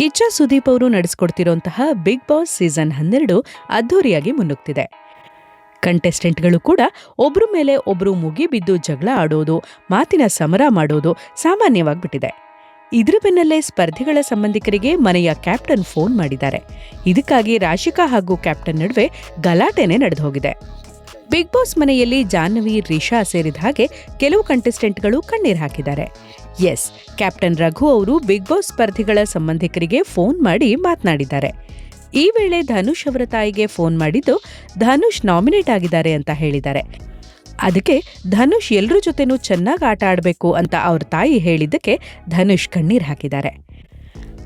ಕಿಚ್ಚ ಸುದೀಪ್ ಅವರು ನಡೆಸಿಕೊಡ್ತಿರುವಂತಹ big boss season ಹನ್ನೆರಡು ಅದ್ಧೂರಿಯಾಗಿ ಮುನ್ನುಗ್ತಿದೆ. ಕಂಟೆಸ್ಟೆಂಟ್ಗಳು ಕೂಡ ಒಬ್ಬರ ಮೇಲೆ ಒಬ್ರು ಮುಗಿಬಿದ್ದು ಜಗಳ ಆಡೋದು, ಮಾತಿನ ಸಮರ ಮಾಡೋದು ಸಾಮಾನ್ಯವಾಗ್ಬಿಟ್ಟಿದೆ. ಇದ್ರ ಬೆನ್ನಲ್ಲೇ ಸ್ಪರ್ಧಿಗಳ ಸಂಬಂಧಿಕರಿಗೆ ಮನೆಯ ಕ್ಯಾಪ್ಟನ್ ಫೋನ್ ಮಾಡಿದ್ದಾರೆ. ಇದಕ್ಕಾಗಿ ರಾಶಿಕಾ ಹಾಗೂ ಕ್ಯಾಪ್ಟನ್ ನಡುವೆ ಗಲಾಟೆನೇ ನಡೆದು ಹೋಗಿದೆ ಬಿಗ್ ಬಾಸ್ ಮನೆಯಲ್ಲಿ ಜಾಹ್ನವಿ, ರಿಷಾ ಸೇರಿದ ಹಾಗೆ ಕೆಲವು ಕಂಟೆಸ್ಟೆಂಟ್ಗಳು ಕಣ್ಣೀರು ಹಾಕಿದ್ದಾರೆ. ಎಸ್ ಕ್ಯಾಪ್ಟನ್ ರಘು ಅವರು ಬಿಗ್ ಬಾಸ್ ಸ್ಪರ್ಧಿಗಳ ಸಂಬಂಧಿಕರಿಗೆ ಫೋನ್ ಮಾಡಿ ಮಾತನಾಡಿದ್ದಾರೆ. ಈ ವೇಳೆ ಧನುಷ್ ಅವರ ತಾಯಿಗೆ ಫೋನ್ ಮಾಡಿದ್ದು, ಧನುಷ್ ನಾಮಿನೇಟ್ ಆಗಿದ್ದಾರೆ ಅಂತ ಹೇಳಿದ್ದಾರೆ. ಅದಕ್ಕೆ ಧನುಷ್ ಎಲ್ಲರ ಜೊತೆನೂ ಚೆನ್ನಾಗಿ ಆಟ ಆಡಬೇಕು ಅಂತ ಅವ್ರ ತಾಯಿ ಹೇಳಿದ್ದಕ್ಕೆ ಧನುಷ್ ಕಣ್ಣೀರು ಹಾಕಿದ್ದಾರೆ.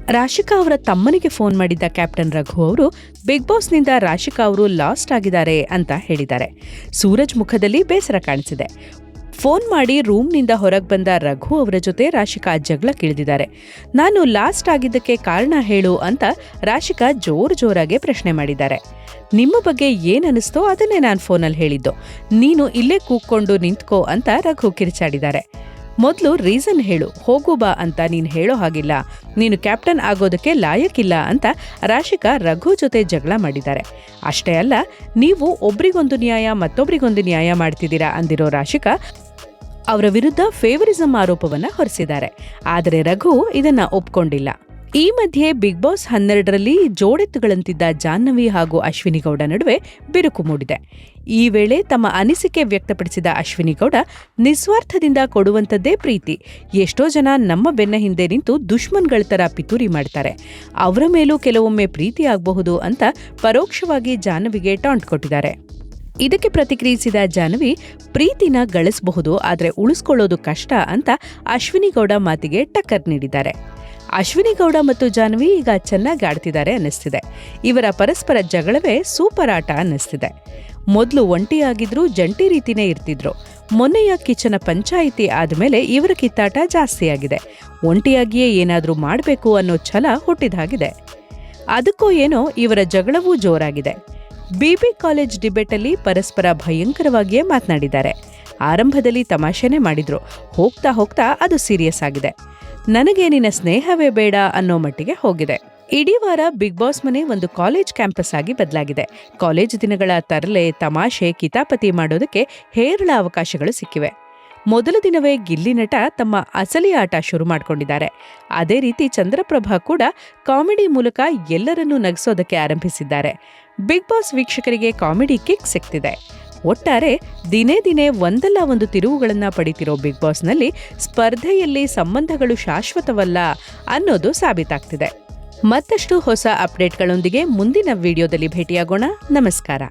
ರಾಶಿಕಾ ಅವರ ತಮ್ಮನಿಗೆ ಫೋನ್ ಮಾಡಿದ್ದ ಕ್ಯಾಪ್ಟನ್ ರಘು ಅವರು ಬಿಗ್ ಬಾಸ್ನಿಂದ ರಾಶಿಕಾ ಅವರು ಲಾಸ್ಟ್ ಆಗಿದ್ದಾರೆ ಅಂತ ಹೇಳಿದ್ದಾರೆ. ಸೂರಜ್ ಮುಖದಲ್ಲಿ ಬೇಸರ ಕಾಣಿಸಿದೆ. ಫೋನ್ ಮಾಡಿ ರೂಮ್ನಿಂದ ಹೊರಗೆ ಬಂದ ರಘು ಅವರ ಜೊತೆ ರಾಶಿಕಾ ಜಗಳ ಕಿಳಿದಿದ್ದಾರೆ. ನಾನು ಲಾಸ್ಟ್ ಆಗಿದ್ದಕ್ಕೆ ಕಾರಣ ಹೇಳು ಅಂತ ರಾಶಿಕಾ ಜೋರ್ ಜೋರಾಗಿ ಪ್ರಶ್ನೆ ಮಾಡಿದ್ದಾರೆ. ನಿಮ್ಮ ಬಗ್ಗೆ ಏನನಿಸ್ತೋ ಅದನ್ನೇ ನಾನು ಫೋನಲ್ಲಿ ಹೇಳಿದ್ದು. ನೀನು ಇಲ್ಲೇ ಕೂಕ್ಕೊಂಡು ನಿಂತ್ಕೋ ಅಂತ ರಘು ಕಿರಿಚಾಡಿದ್ದಾರೆ. ಮೊದಲು ರೀಸನ್ ಹೇಳು, ಹೋಗು ಬಾ ಅಂತ ನೀನು ಹೇಳೋ ಹಾಗಿಲ್ಲ. ನೀನು ಕ್ಯಾಪ್ಟನ್ ಆಗೋದಕ್ಕೆ ಲಾಯಕ್ಕಿಲ್ಲ ಅಂತ ರಾಶಿಕಾ ರಘು ಜೊತೆ ಜಗಳ ಮಾಡಿದ್ದಾರೆ. ಅಷ್ಟೇ ಅಲ್ಲ, ನೀವು ಒಬ್ರಿಗೊಂದು ನ್ಯಾಯ ಮತ್ತೊಬ್ರಿಗೊಂದು ನ್ಯಾಯ ಮಾಡ್ತಿದ್ದೀರಾ ಅಂದಿರೋ ರಾಶಿಕಾ ಅವರ ವಿರುದ್ಧ ಫೇವರಿಸಂ ಆರೋಪವನ್ನು ಹೊರಿಸಿದ್ದಾರೆ. ಆದರೆ ರಘು ಇದನ್ನು ಒಪ್ಕೊಂಡಿಲ್ಲ. ಈ ಮಧ್ಯೆ ಬಿಗ್ ಬಾಸ್ ಹನ್ನೆರಡರಲ್ಲಿ ಜೋಡೆತ್ತುಗಳಂತಿದ್ದ ಜಾಹ್ನವಿ ಹಾಗೂ ಅಶ್ವಿನಿ ಗೌಡ ನಡುವೆ ಬಿರುಕು ಮೂಡಿದೆ. ಈ ವೇಳೆ ತಮ್ಮ ಅನಿಸಿಕೆ ವ್ಯಕ್ತಪಡಿಸಿದ ಅಶ್ವಿನಿ ಗೌಡ ನಿಸ್ವಾರ್ಥದಿಂದ ಕೊಡುವಂಥದ್ದೇ ಪ್ರೀತಿ. ಎಷ್ಟೋ ಜನ ನಮ್ಮ ಬೆನ್ನ ಹಿಂದೆ ನಿಂತು ದುಶ್ಮನ್ಗಳ ಥರ ಪಿತೂರಿ ಮಾಡ್ತಾರೆ. ಅವರ ಮೇಲೂ ಕೆಲವೊಮ್ಮೆ ಪ್ರೀತಿ ಆಗಬಹುದು ಅಂತ ಪರೋಕ್ಷವಾಗಿ ಜಾಹ್ನವಿಗೆ ಟಾಂಟ್ ಕೊಟ್ಟಿದ್ದಾರೆ. ಇದಕ್ಕೆ ಪ್ರತಿಕ್ರಿಯಿಸಿದ ಜಾಹ್ನವಿ, ಪ್ರೀತಿನ ಗಳಿಸಬಹುದು, ಆದರೆ ಉಳಿಸ್ಕೊಳ್ಳೋದು ಕಷ್ಟ ಅಂತ ಅಶ್ವಿನಿ ಗೌಡ ಮಾತಿಗೆ ಟಕ್ಕರ್ ನೀಡಿದ್ದಾರೆ. ಅಶ್ವಿನಿ ಗೌಡ ಮತ್ತು ಜಾನ್ವಿ ಈಗ ಚೆನ್ನಾಗಿ ಆಡ್ತಿದ್ದಾರೆ ಅನ್ನಿಸ್ತಿದೆ. ಇವರ ಪರಸ್ಪರ ಜಗಳವೇ ಸೂಪರ್ ಆಟ ಅನ್ನಿಸ್ತಿದೆ. ಮೊದಲು ಒಂಟಿಯಾಗಿದ್ರು, ಜಂಟಿ ರೀತಿನೇ ಇರ್ತಿದ್ರು. ಮೊನ್ನೆಯ ಕಿಚನ ಪಂಚಾಯಿತಿ ಆದಮೇಲೆ ಇವರ ಕಿತ್ತಾಟ ಜಾಸ್ತಿಯಾಗಿದೆ. ಒಂಟಿಯಾಗಿಯೇ ಏನಾದರೂ ಮಾಡಬೇಕು ಅನ್ನೋ ಛಲ ಹುಟ್ಟಿದಾಗಿದೆ. ಅದಕ್ಕೋ ಏನೋ ಇವರ ಜಗಳವೂ ಜೋರಾಗಿದೆ. ಬಿಬಿ ಕಾಲೇಜ್ ಡಿಬೇಟಲ್ಲಿ ಪರಸ್ಪರ ಭಯಂಕರವಾಗಿಯೇ ಮಾತನಾಡಿದ್ದಾರೆ. ಆರಂಭದಲ್ಲಿ ತಮಾಷೆನೇ ಮಾಡಿದ್ರು. ಹೋಗ್ತಾ ಹೋಗ್ತಾ ಅದು ಸೀರಿಯಸ್ ಆಗಿದೆ. ನನಗೆ ನಿನ್ನ ಸ್ನೇಹವೇ ಬೇಡ ಅನ್ನೋ ಮಟ್ಟಿಗೆ ಹೋಗಿದೆ. ಇಡೀ ವಾರ ಬಿಗ್ ಬಾಸ್ ಮನೆ ಒಂದು ಕಾಲೇಜ್ ಕ್ಯಾಂಪಸ್ ಆಗಿ ಬದಲಾಗಿದೆ. ಕಾಲೇಜ್ ದಿನಗಳ ತರಲೆ, ತಮಾಷೆ, ಕಿತಾಪತಿ ಮಾಡೋದಕ್ಕೆ ಹೇರಳ ಅವಕಾಶಗಳು ಸಿಕ್ಕಿವೆ. ಮೊದಲ ದಿನವೇ ಗಿಲ್ಲಿ ನಟ ತಮ್ಮ ಅಸಲಿ ಆಟ ಶುರು ಮಾಡಿಕೊಂಡಿದ್ದಾರೆ. ಅದೇ ರೀತಿ ಚಂದ್ರಪ್ರಭಾ ಕೂಡ ಕಾಮಿಡಿ ಮೂಲಕ ಎಲ್ಲರನ್ನೂ ನಗಿಸೋದಕ್ಕೆ ಆರಂಭಿಸಿದ್ದಾರೆ. ಬಿಗ್ ಬಾಸ್ ವೀಕ್ಷಕರಿಗೆ ಕಾಮಿಡಿ ಕಿಕ್ ಸಿಗ್ತಿದೆ ಒಟ್ಟಾರೆ ದಿನೇ ದಿನೇ ಒಂದಲ್ಲ ಒಂದು ತಿರುವುಗಳನ್ನು ಪಡಿತಿರೋ ಬಿಗ್ ಬಾಸ್ನಲ್ಲಿ ಸ್ಪರ್ಧೆಯಲ್ಲಿ ಸಂಬಂಧಗಳು ಶಾಶ್ವತವಲ್ಲ ಅನ್ನೋದು ಸಾಬೀತಾಗ್ತಿದೆ. ಮತ್ತಷ್ಟು ಹೊಸ ಅಪ್ಡೇಟ್ಗಳೊಂದಿಗೆ ಮುಂದಿನ ವಿಡಿಯೋದಲ್ಲಿ ಭೇಟಿಯಾಗೋಣ. ನಮಸ್ಕಾರ.